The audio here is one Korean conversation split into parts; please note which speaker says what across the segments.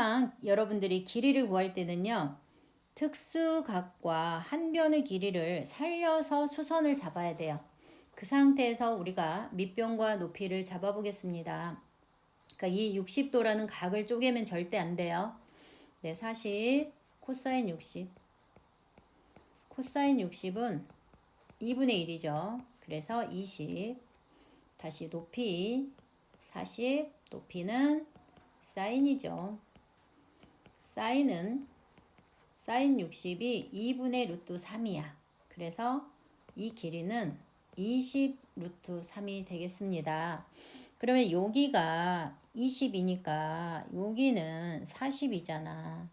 Speaker 1: 항상 여러분들이 길이를 구할 때는요. 특수각과 한 변의 길이를 살려서 수선을 잡아야 돼요. 그 상태에서 우리가 밑변과 높이를 잡아보겠습니다. 그러니까 이 60도라는 각을 쪼개면 절대 안 돼요. 네, 40 코사인 60 코사인 60은 2분의 1이죠. 그래서 20 다시 높이 40 높이는 사인이죠. 사인은 사인 60이 2분의 루트 3이야. 그래서 이 길이는 20 루트 3이 되겠습니다. 그러면 여기가 20이니까 여기는 40이잖아.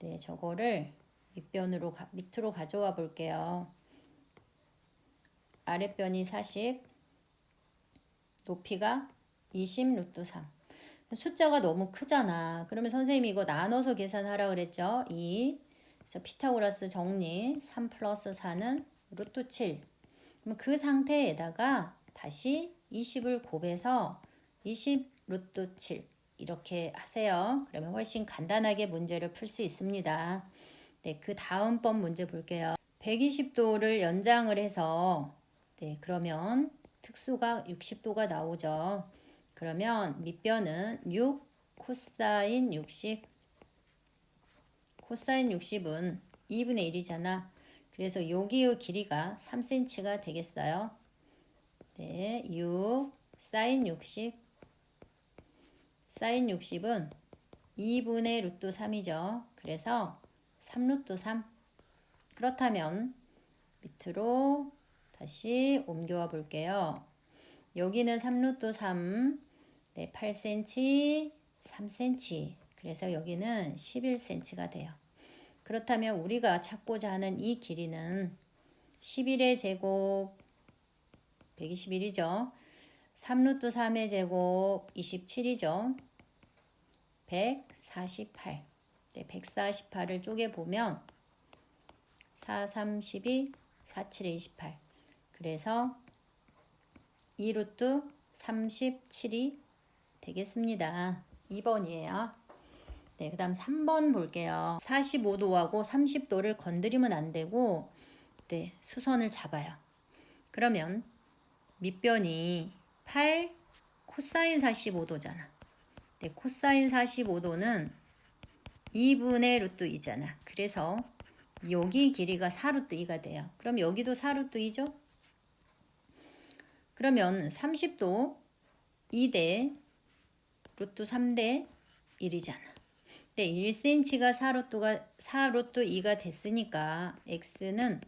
Speaker 1: 네, 저거를 밑변으로 가, 밑으로 가져와 볼게요. 아랫변이 40, 높이가 20 루트 3. 숫자가 너무 크잖아. 그러면 선생님이 이거 나눠서 계산하라 그랬죠? 2. 그래서 피타고라스 정리 3 플러스 4는 루트 7. 그럼 그 상태에다가 다시 20을 곱해서 20 루트 7 이렇게 하세요. 그러면 훨씬 간단하게 문제를 풀 수 있습니다. 네, 그 다음번 문제 볼게요. 120도를 연장을 해서 네, 그러면 특수가 60도가 나오죠. 그러면 밑변은 6 코사인 60 코사인 60은 2분의 1이잖아. 그래서 여기의 길이가 3cm가 되겠어요. 네, 6 사인 60 사인 60은 2분의 루트 3이죠. 그래서 3루트 3 그렇다면 밑으로 다시 옮겨와 볼게요. 여기는 3루트 3 네, 8cm 3cm 그래서 여기는 11cm가 돼요. 그렇다면 우리가 찾고자 하는 이 길이는 11의 제곱 121이죠. 3루트 3의 제곱 27이죠. 148. 네, 148을 쪼개보면 4, 32, 4, 7에 28. 그래서 2루트 37이 되겠습니다. 2번이에요. 네, 그 다음 3번 볼게요. 45도하고 30도를 건드리면 안 되고, 네, 수선을 잡아요. 그러면 밑변이 8 코사인 45도잖아. 네, 코사인 45도는 2분의 루트 2잖아. 그래서 여기 길이가 4루트 2가 돼요. 그럼 여기도 4루트 2죠? 그러면 30도 2대 루트 3대 1이잖아. 네, 1cm가 4루트가 4루트 2가 됐으니까 x는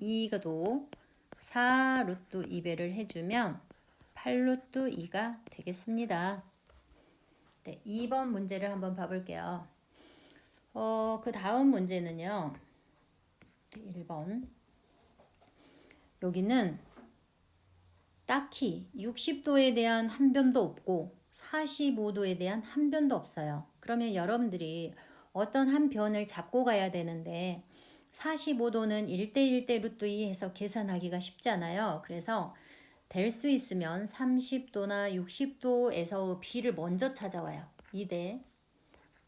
Speaker 1: 2가도 4루트 2배를 해주면 8루트 2가 되겠습니다. 네, 2번 문제를 한번 봐볼게요. 어, 그 다음 문제는요. 1번. 여기는 딱히 60도에 대한 한 변도 없고 45도에 대한 한 변도 없어요. 그러면 여러분들이 어떤 한 변을 잡고 가야 되는데 45도는 1대1대 루트 2 해서 계산하기가 쉽잖아요. 그래서 될 수 있으면 30도나 60도에서 b를 먼저 찾아와요. 2대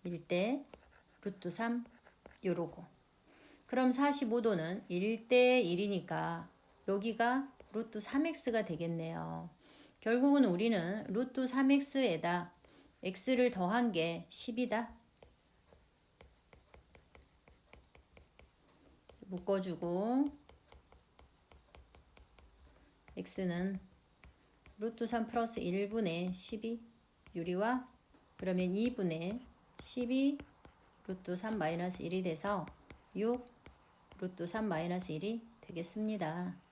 Speaker 1: 1대 루트 3 요러고 그럼 45도는 1대 1이니까 여기가 루트 3x가 되겠네요. 결국은 우리는 루트 3x에다 x를 더한 게 10이다. 묶어주고 x는 루트 3 플러스 1분의 12 유리와 그러면 2분의 12 루트 3 마이너스 1이 돼서 6 루트 3 마이너스 1이 되겠습니다.